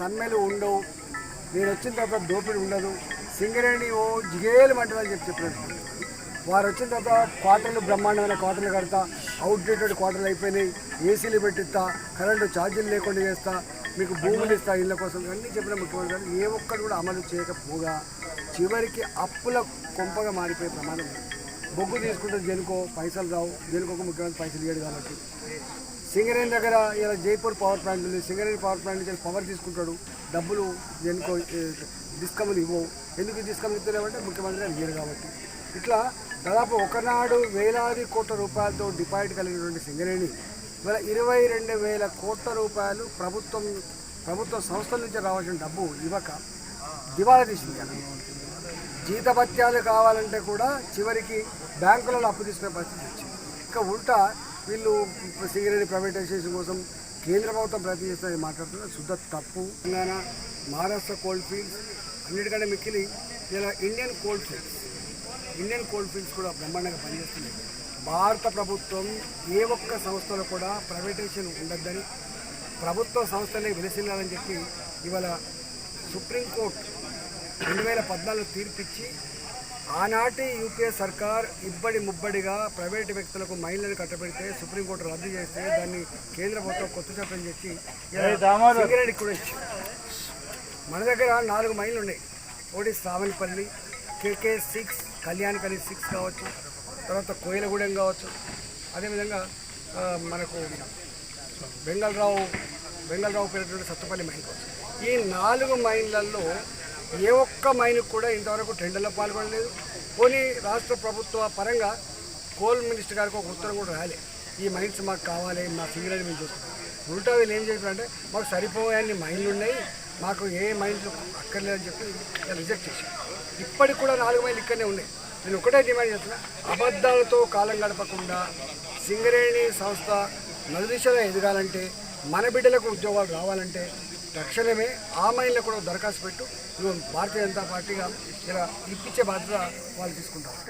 సమ్మెలు ఉండవు. నేను వచ్చిన తర్వాత దోపిడీ ఉండదు. సింగరేణి ఓ జిగేలు మంటదని చెప్పి చెప్పినట్టు వారు వచ్చిన తర్వాత క్వార్టర్లు బ్రహ్మాండమైన క్వార్టర్లు కడతా అవుట్డేటెడ్ క్వార్టర్లు అయిపోయినాయి. ఏసీలు పెట్టిస్తా కరెంటు ఛార్జీలు లేకుండా చేస్తా మీకు భూములు ఇస్తా ఇళ్ళ కోసం అన్నీ చెప్పిన ముఖ్యమంత్రి గారు ఏ ఒక్కరు కూడా అమలు చేయకపోగా చివరికి అప్పుల కొంపగా మారిపోయే ప్రమాదం బొగ్గు తీసుకుంటే జనుకో పైసలు రావు. జనుకోకు ముఖ్యమంత్రి పైసలు ఇయ్యడు కాబట్టి. సింగరేణి దగ్గర ఇలా జైపూర్ పవర్ ప్లాంట్ ఉంది. సింగరేణి పవర్ ప్లాంట్ నుంచి పవర్ తీసుకుంటాడు. డబ్బులు జనుకో డిస్కమ్లు ఇవ్వవు. ఎందుకు డిస్కమ్లు ఇస్తున్నామంటే ముఖ్యమంత్రి గారు ఇయ్యరు కాబట్టి. ఇట్లా దాదాపు ఒకనాడు వేలాది కోట్ల రూపాయలతో డిపాజిట్ కలిగినటువంటి సింగరేణి ఇవాళ ఇరవై రెండు వేల కోట్ల రూపాయలు ప్రభుత్వం ప్రభుత్వ సంస్థల నుంచి రావాల్సిన డబ్బు ఇవ్వక దివాలా తీసింది కదా జీతభత్యాలు కావాలంటే కూడా చివరికి బ్యాంకులలో అప్పు తీసుకునే పరిస్థితి వచ్చింది. ఇంకా ఉల్టా వీళ్ళు సింగరేణి ప్రైవేటైజేషన్ కోసం కేంద్ర ప్రభుత్వం ప్రయత్నిస్తుంది మాట్లాడుతున్న మాట్లాడుతున్నారు శుద్ధ తప్పు. తెలంగాణ మహారాష్ట్ర కోల్డ్ ఫీల్డ్స్ అన్నిటికంటే మిక్కిలి ఇలా Indian cold fields. Indian cold fields కూడా బ్రహ్మాండంగా పనిచేస్తున్నాయి. భారత ప్రభుత్వం ఏ ఒక్క సంస్థలో కూడా ప్రైవేటైజేషన్ ఉండద్దని ప్రభుత్వ సంస్థలే విలసిల్లాలని చెప్పి ఇవాళ సుప్రీంకోర్టు రెండు వేల పద్నాలుగు తీర్పిచ్చి ఆనాటి యూపీఏ సర్కార్ ఇబ్బడి ముబ్బడిగా ప్రైవేటు వ్యక్తులకు మైళ్ళను కట్టబెడితే సుప్రీంకోర్టు రద్దు చేస్తే దాన్ని కేంద్ర ప్రభుత్వం కొత్త చట్టం చేసి సింగరేణికి కూడా ఇచ్చింది. మన దగ్గర నాలుగు మైళ్ళు ఉన్నాయి ఒకటి Shravanapalli KK six Kalyanakhani six కావచ్చు తర్వాత కోయిలగూడెం కావచ్చు. అదేవిధంగా మనకు బెంగళరావు బెంగళరావు పేరుటువంటి సత్తుపల్లి మైన్ కావచ్చు. ఈ నాలుగు మైన్లలో ఏ ఒక్క మైన్కి కూడా ఇంతవరకు టెండర్లో పాల్గొనలేదు. పోనీ రాష్ట్ర ప్రభుత్వ పరంగా కోల్ మినిస్టర్ గారికి ఒక ఉత్తరం కూడా రాలే ఈ మైన్స్ మాకు కావాలి మా సింగరేణి మేము చూస్తాం. ఉల్టా వీళ్ళు ఏం చేశారంటే మాకు సరిపోయే మైన్లు ఉన్నాయి మాకు ఏ మైన్స్ అక్కర్లేదని చెప్పి రిజెక్ట్ చేశాను ఇప్పటికి కూడా నాలుగు మైళ్ళు ఇక్కడనే ఉన్నాయి. నేను ఒకటే డిమాండ్ చేస్తున్నా అబద్ధాలతో కాలం గడపకుండా సింగరేణి సంస్థ నలుదిశలో ఎదగాలంటే మన బిడ్డలకు ఉద్యోగాలు రావాలంటే తక్షణమే ఆ మైండ్లో కూడా దరఖాస్తు పెట్టు. భారతీయ జనతా పార్టీగా ఇలా ఇప్పించే బాధ్యత వాళ్ళు తీసుకుంటారు.